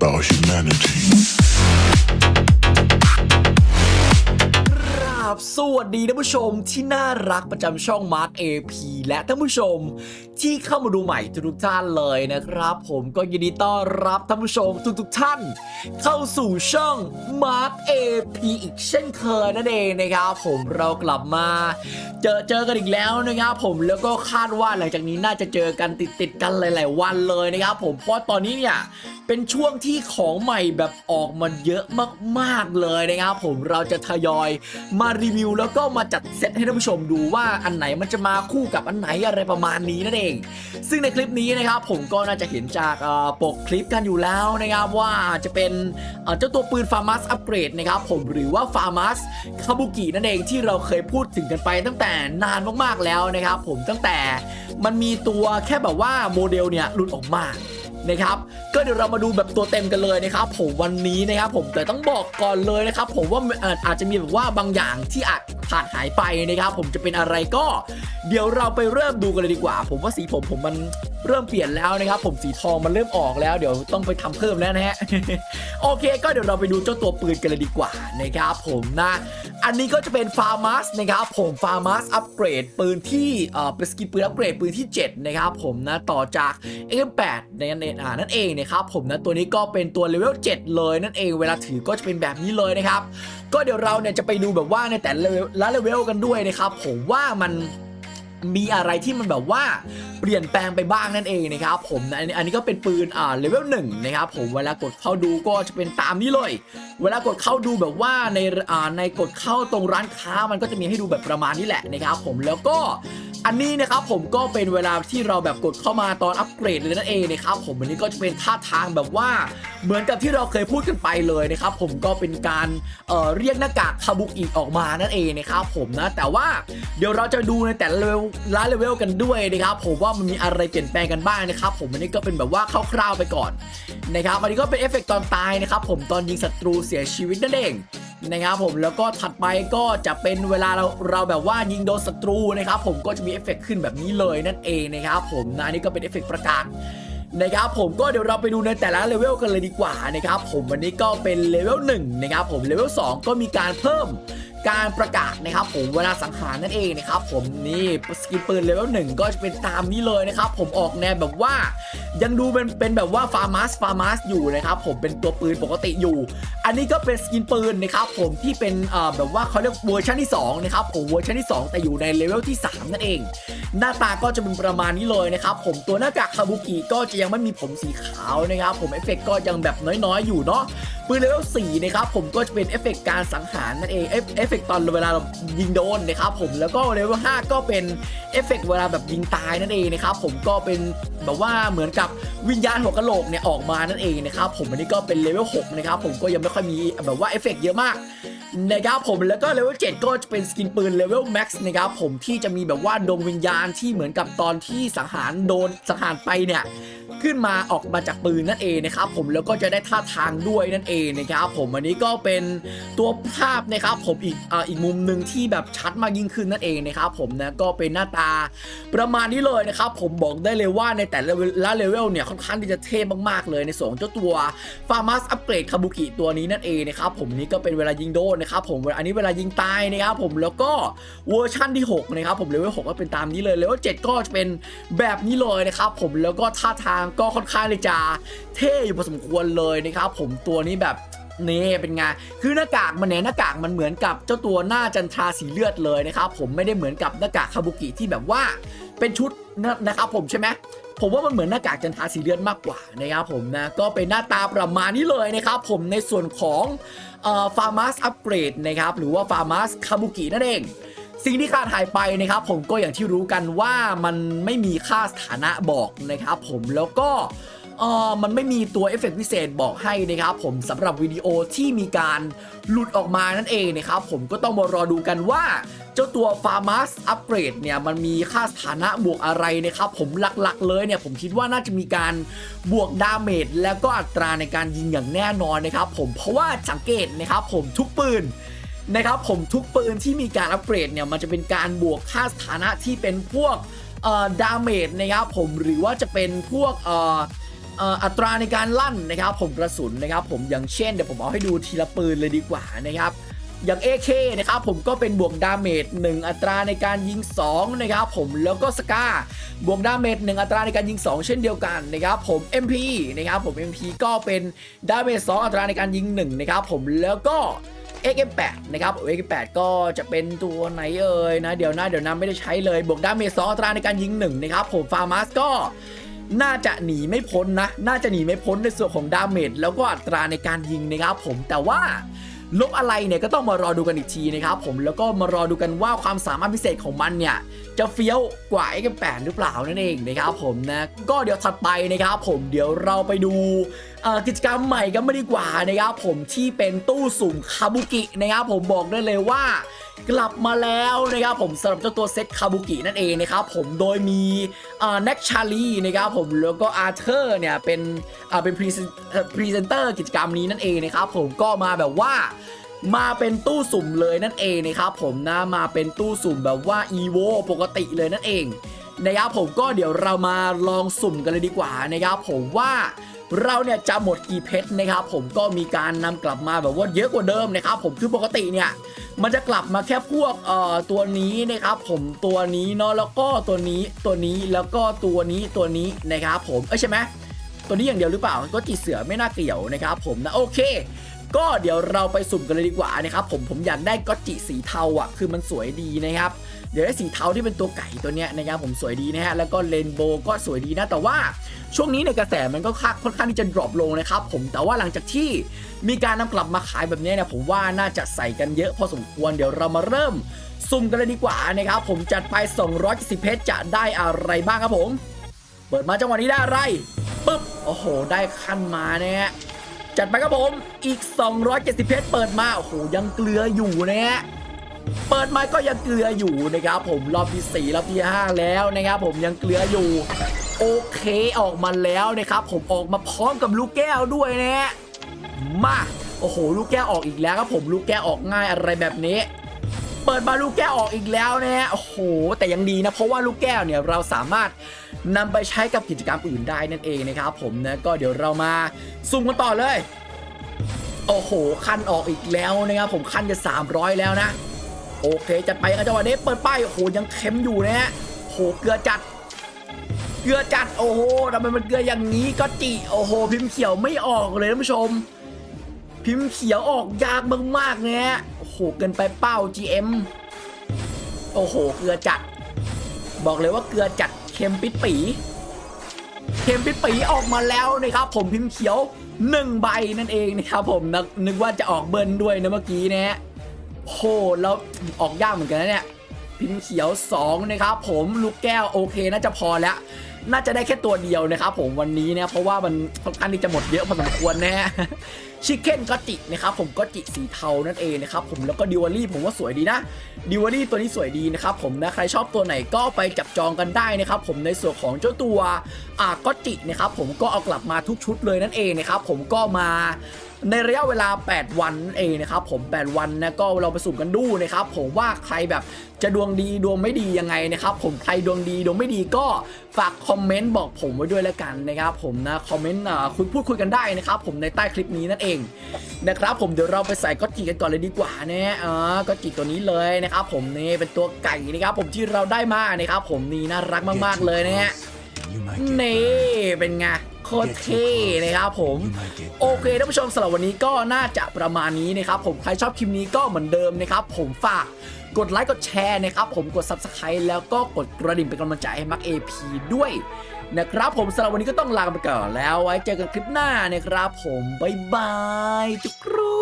about humanity. รับสวัสดีท่านผู้ชมที่น่ารักประจำช่อง Mark AP และท่านผู้ชม ที่เข้ามาดูใหม่ทุกท่านเลยนะครับ ผมก็ยินดีต้อนรับท่านผู้ชมทุกๆท่าน เข้าสู่ช่อง Mark AP อีกเช่นเคยนั่นเองนะครับผมเรากลับมาเจอเจอกันอีกแล้วนะครับผมแล้วก็คาดว่าหลังจากนี้น่าจะเจอกันติดติดๆกันหลาย ๆ วันเลยนะครับผมเพราะตอนนี้เนี่ยเป็นช่วงที่ของใหม่แบบออกมาเยอะมาก ๆ เลยนะครับผมเราจะทยอยมารีวิวแล้วก็มาจัดเซตให้ท่านผู้ชมดูว่าอันไหนมันจะมาคู่กับอันไหนอะไรประมาณนี้นั่นเอง ซึ่งในคลิปนี้นะครับผมก็น่าจะเห็นจากปกคลิปกันอยู่แล้วนะครับว่าจะเป็นเอ่อเจ้าตัวปืนฟาร์มัสอัปเกรดนะครับผมหรือว่าฟาร์มัสคาบุกินั่นเองที่เราเคยพูดถึงกันไปตั้งแต่นานมากๆแล้วนะครับผมตั้งแต่มันมีตัวแค่แบบว่าโมเดลเนี่ยหลุดออกมา นะครับก็เดี๋ยวเรามาดูแบบตัวเต็มกันเลยนะครับผมวันนี้นะครับผมแต่ต้องบอกก่อนเลยนะครับผมว่าอาจจะมีแบบว่าบางอย่างที่อาจขาดหายไปนะครับผมจะเป็นอะไรก็ เดี๋ยวเราไปเริ่มดูกันเลยดีกว่า ผมว่าสีผมผมมัน เริ่มเปลี่ยนแล้วนะครับผมสีทองมันเริ่มออกแล้วเดี๋ยวต้องไปทำเพิ่มแล้วนะฮะโอเค ก็เดี๋ยวเราไปดูเจ้าตัวปืนกันเลยดีกว่านะครับผมนะอันนี้ก็จะเป็นฟาร์มัสนะครับผมฟาร์มัสอัปเกรดปืนที่เอ่อเป็นสกินปืนอัปเกรดปืนที่ 7 นะครับผมนะต่อจาก M8 ในนั่นเองอ่านั่นเองนะครับผมนะตัวนี้ก็เป็นตัวเลเวล7เลยนั่นเองเวลาถือก็จะเป็นแบบนี้เลยนะครับก็เดี๋ยวเราเนี่ยจะไปดูแบบว่าในแต่ละเลเวลกันด้วยนะครับผมว่ามัน มีอะไรที่มันแบบว่าเปลี่ยนแปลงไปบ้างนั่นเองนะครับผมนะอันนี้อันนี้ก็เป็นปืนอ่าเลเวลหนึ่งนะครับผมเวลากดเข้าดูก็จะเป็นตามนี้เลย เวลากดเข้าดูแบบว่าในอ่าในกดเข้าตรงร้านค้ามันก็จะมีให้ดูแบบประมาณนี้แหละนะครับผมแล้วก็ อันนี้นะครับผมก็เป็นเวลาที่เราแบบกดเข้ามาตอนอัปเกรดเลยนั่นเองนะครับผมอันนี้ก็จะเป็นท่าทางแบบว่าเหมือนกับที่เราเคยพูดกันไปเลยนะครับผมก็เป็นการเอ่อเรียกหน้ากากคาบุกิออกมานั่นเองนะครับผมนะแต่ว่าเดี๋ยวเราจะดูในแต่ละเลเวลละเลเวลกันด้วยนะครับผมว่ามันมีอะไรเปลี่ยนแปลงกันบ้างนะครับผมอันนี้ก็เป็นแบบว่าคร่าวๆไปก่อนนะครับอันนี้ก็เป็นเอฟเฟกต์ตอนตายนะครับผมตอนยิงศัตรูเสียชีวิตนั่นเอง นะครับผมแล้วก็ถัดไปก็จะเป็นเวลาเราเราแบบว่ายิงโดนศัตรูนะครับผมก็จะมีเอฟเฟกต์ขึ้นแบบนี้เลยนั่นเองนะครับผมนะอันนี้ก็เป็นเอฟเฟกต์ประกาศนะครับผมก็เดี๋ยวเราไปดูในแต่ละเลเวลกันเลยดีกว่านะครับผมวันนี้ก็เป็นเลเวล1นะครับผมเลเวล2ก็มีการเพิ่ม การประกาศนะครับผมเวลาสังหารนั่นเองนะครับผมนี่สกินปืนเลเวลหนึ่งก็จะเป็นตามนี้เลยนะครับผมออกแนวแบบว่า ยังดูเป็นเป็นแบบว่าฟาร์มัสฟาร์มัสอยู่นะครับผมเป็นตัวปืนปกติอยู่ อันนี้ก็เป็นสกินปืนนะครับผมที่เป็นเอ่อแบบว่าเขาเรียกเวอร์ชันที่2นะครับผมเวอร์ชันที่ 2 แต่อยู่ในเลเวลที่ 3 นั่นเอง หน้าตาก็จะเป็นประมาณนี้เลยนะครับผมตัวหน้ากากคาบุกิก็จะยังไม่มีผมสีขาวนะครับผมเอฟเฟกต์ก็ยังแบบน้อยๆอยู่เนาะ ปืนเลเวล4นะครับผมก็จะเป็นเอฟเฟกต์การสังหารนั่นเองเอฟเฟกต์ตอนเวลาเรายิงโดนนะครับผมแล้วก็เลเวล5ก็เป็นเอฟเฟกต์เวลาแบบยิงตายนั่นเองนะครับผมก็เป็นแบบว่าเหมือนกับวิญญาณหัวกะโหลกเนี่ยออกมานั่นเองนะครับผมอันนี้ก็เป็นเลเวล6นะครับผมก็ยังไม่ค่อยมีแบบว่าเอฟเฟกต์เยอะมาก นะครับผมแล้วก็เลเวล7ก็จะเป็นสกินปืนเลเวลแม็กซ์นะครับผมที่จะมีแบบว่าดวงวิญญาณที่เหมือนกับตอนที่สังหารโดนสังหารไปเนี่ยขึ้นมาออกมาจากปืนนั่นเองนะครับผมแล้วก็จะได้ท่าทางด้วยนั่นเองนะครับผมอันนี้ก็เป็นตัวภาพนะครับผมอีกอ่าอีกมุมหนึ่งที่แบบชัดมากยิ่งขึ้นนั่นเองนะครับผมนะก็เป็นหน้าตาประมาณนี้เลยนะครับผมบอกได้เลยว่าในแต่ละเลเวลเนี่ยค่อนข้างที่จะเท่มากๆเลยในส่วนของเจ้าตัวฟาร์มัสอัปเกรดคาบุกิตัวนี้นั่นเองนะครับผมนี่ก็เป็นเวลายิงโดนนะครับผมอันนี้เวลายิงตายนะครับผมแล้วก็เวอร์ชั่นที่6นะครับผมเลเวล6ก็เป็นตามนี้เลยเลเวล7ก็จะเป็นแบบนี้เลยนะครับผมแล้วก็ท่าทางก็ค่อนข้างเลยจะเท่อยู่พอสมควรเลยนะครับผมตัวนี้แบบนี่เป็นไง คือหน้ากากมันเนี่ยหน้ากากมันเหมือนกับเจ้าตัวหน้าจันทราสีเลือดเลยนะครับผมไม่ได้เหมือนกับหน้ากากคาบุกิที่แบบว่าเป็นชุดนะครับผมใช่ไหม ผมว่ามันเหมือนหน้ากากจันทาสีเลือดมากกว่านะครับผมนะก็เป็นหน้าตาประมาณนี้เลยนะครับผมในส่วนของเอ่อฟาร์มัสอัปเกรดนะครับหรือว่าฟาร์มัสคาบุกินั่นเองสิ่งที่ขาดหายไปนะครับ ผมก็อย่างที่รู้กันว่ามันไม่มีค่าสถานะบอกนะครับ ผมแล้วก็ เออมันไม่มีตัวเอฟเฟกต์พิเศษบอกให้นะครับผมสำหรับวิดีโอที่มีการหลุดออกมานั่นเองนะครับผมก็ต้องมารอดูกันว่าเจ้าตัว f a r m a s Upgrade เนี่ยมันมีค่าสถานะบวกอะไรนะครับผมหลักๆเลยเนี่ยผมคิดว่าน่าจะมีการบวกดาเมจแล้วก็อัตราในการยิงอย่างแน่นอนนะครับผมเพราะว่าสังเกตนะครับผมทุกปืนนะครับผมทุกปืนที่มีการอัปเกรดเนี่ยมันจะเป็นการบวกค่าสถานะที่เป็นพวกเอ่อดาเมจนะครับผมหรือว่าจะเป็นพวกเอ่อ อัตราในการลั่นนะครับ ผมกระสุนนะครับ ผมอย่างเช่นเดี๋ยวผมเอาให้ดูทีละปืนเลยดีกว่านะครับอย่าง AK นะครับผมก็เป็นบวกดาเมจ1อัตราในการยิง2นะครับผมแล้วก็สกาบวกดาเมจ1อัตราในการยิง 2 เช่นเดียวกันนะครับผม MP นะครับผม MP ก็เป็นดาเมจ2อัตราในการยิง1นะครับผมแล้วก็ XM8 นะครับ XM8 ก็จะเป็นตัวไหนเอ่ยนะเดี๋ยวนะเดี๋ยวนะไม่ได้ใช้เลยบวกดาเมจ2อัตราในการยิง1นะครับผมฟาร์มัสก็ น่าจะหนีไม่พ้นนะ น่าจะหนีไม่พ้นในส่วนของดาเมจแล้วก็อัตราในการยิงนะครับผมแต่ว่าลบอะไรเนี่ยก็ต้องมารอดูกันอีกทีนะครับผมแล้วก็มารอดูกันว่าความสามารถพิเศษของมันเนี่ยจะเฟี้ยวกว่า X8 หรือเปล่านั่นเองนะครับผมนะก็เดี๋ยวถัดไปนะครับผมเดี๋ยวเราไปดูกิจกรรมใหม่กันไม่ดีกว่านะครับผมที่เป็นตู้สุ่มคาบุกินะครับผมบอกได้เลยว่า กลับมาแล้วนะครับผมสำหรับเจ้าตัวเซตคาบุกินั่นเองนะครับผมโดยมีแน็กชาลีนะครับผมแล้วก็อาร์เธอร์เนี่ยเป็นเป็นพรีเซนเตอร์กิจกรรมนี้นั่นเองนะครับผมก็มาแบบว่ามาเป็นตู้สุ่มเลยนั่นเองนะครับผมนะมาเป็นตู้สุ่มแบบว่า EVO ปกติเลยนั่นเองนะครับผมก็เดี๋ยวเรามาลองสุ่มกันเลยดีกว่านะครับผมว่า เราเนี่ยจะหมดกี่เพชรนะครับผมก็มีการนำกลับมาแบบว่าเยอะกว่าเดิมนะครับผมคือปกติเนี่ยมันจะกลับมาแค่พวกเอ่อตัวนี้นะครับผมตัวนี้เนาะแล้วก็ตัวนี้ตัวนี้แล้วก็ตัวนี้ตัวนี้นะครับผมเอ้ใช่ไหมตัวนี้อย่างเดียวหรือเปล่าก็จีเสือไม่น่าเกี่ยวนะครับผมนะโอเคก็เดี๋ยวเราไปสุ่มกันเลยดีกว่านะครับผมผมอยากได้ก็จิสีเทาอะคือมันสวยดีนะครับ เดี๋ยวได้สีเทาที่เป็นตัวไก่ตัวเนี้ยนะครับผมสวยดีนะฮะแล้วก็เรนโบว์ก็สวยดีนะแต่ว่าช่วงนี้ในกระแสมันก็ค่าค่อนข้างที่จะดรอปลงนะครับผมแต่ว่าหลังจากที่มีการนำกลับมาขายแบบนี้เนี่ยผมว่าน่าจะใส่กันเยอะพอสมควรเดี๋ยวเรามาเริ่มสุ่มกันเลยดีกว่านะครับผมจัดไป270เพชรจะได้อะไรบ้างครับผม เปิดมาจังหวะนี้ได้อะไรปึ๊บโอ้โห ได้ขั้นมาเนะฮะจัดไปครับผมอีก 270เพชรเปิดมาโอ้โหยังเกลืออยู่นะฮะ เปิดมาก็ยังเกลืออยู่นะครับผมรอบที่ 4 รอบที่ 5 แล้วนะครับผมยังเกลืออยู่ โอเคออกมาแล้วนะครับผมออกมาพร้อมกับลูกแก้วด้วยนะฮะมาโอ้โห ลูกแก้วออกอีกแล้วครับผมลูกแก้วออกง่ายอะไรแบบนี้ เปิดมาลูกแก้วออกอีกแล้วนะฮะโอ้โห แต่ยังดีนะเพราะว่าลูกแก้วเนี่ยเราสามารถนำไปใช้กับกิจกรรมอื่นได้นั่นเองนะครับผมนะก็เดี๋ยวเรามาซุ่มกันต่อเลย โอ้โหคันออกอีกแล้วนะครับผมคันจะ 300 แล้วนะ โอเคจัดไปกันจังหวะนี้เปิดป้ายโอ้โหยังเค็มอยู่นะฮะโหเกลือจัด เกลือจัดโอ้โหทำไมมันเกลืออย่างนี้ก็จิโอ้โห พิมพ์เขียวไม่ออกเลยท่านผู้ชม พิมพ์เขียวออกยากมากๆเนี่ยฮะโอ้โหเกินไปเป้า GM โอ้โหเกลือจัด บอกเลยว่าเกลือจัดเค็มปิดปีเค็มปิดปีออกมาแล้วนะครับผมพิมพ์เขียวหนึ่งใบนั่นเองนะครับผมนึกนึกว่าจะออกเบิร์นด้วยนะเมื่อกี้นะฮะ โหแล้วออกยากเหมือนกันนะเนี่ย พิมพ์เขียว 2 นะครับ ผมลูกแก้วโอเคน่าจะพอแล้ว น่าจะได้แค่ตัวเดียวนะครับผมวันนี้เนี่ยเพราะว่ามันค่อนข้างที่จะหมดเยอะพอสมควรนะฮะชิคเก้นก็จินะครับผมก็จิสีเทานั่นเองนะครับผมแล้วก็ดิวอลี่ผมว่าสวยดีนะดิวอลี่ตัวนี้สวยดีนะครับผมนะใครชอบตัวไหนก็ไปจับจองกันได้นะครับผมในส่วนของเจ้าตัวอ่าก็จินะครับผมก็เอากลับมาทุกชุดเลยนั่นเองนะครับผมก็มา ในระยะเวลา 8 วันนั่นเองนะครับผม 8 วันนะก็เราไปสุ่มกันดูนะครับผมว่าใครแบบจะดวงดีดวงไม่ดียังไงนะครับผมใครดวงดีดวงไม่ดีก็ฝากคอมเมนต์บอกผมไว้ด้วยแล้วกันนะครับผมนะคอมเมนต์อ่าคุยพูดคุยกันได้นะครับผมในใต้คลิปนี้นั่นเองนะครับผมเดี๋ยวเราไปใส่ก็จีกันก่อนเลยดีกว่านะอ่าก็จีตัวนี้เลยนะครับผมนี่เป็นตัวไก่นะครับผมที่เราได้มานะครับผมนี่น่ารักมากๆเลยนะฮะ You might get นี่เป็นไง โคตรเท่นะครับผมโอเคท่านผู้ชมสำหรับวันนี้ก็น่าจะประมาณนี้นะครับผมใครชอบคลิปนี้ก็เหมือนเดิมนะครับผมฝากกดไลค์กดแชร์นะครับผมกด Subscribe แล้วก็กดกระดิ่งเป็นกำลังใจให้มัก AP ด้วยนะครับผมสำหรับวันนี้ก็ต้องลาไปก่อนแล้วไว้เจอกันคลิปหน้านะครับผมบ๊ายบายจุกรู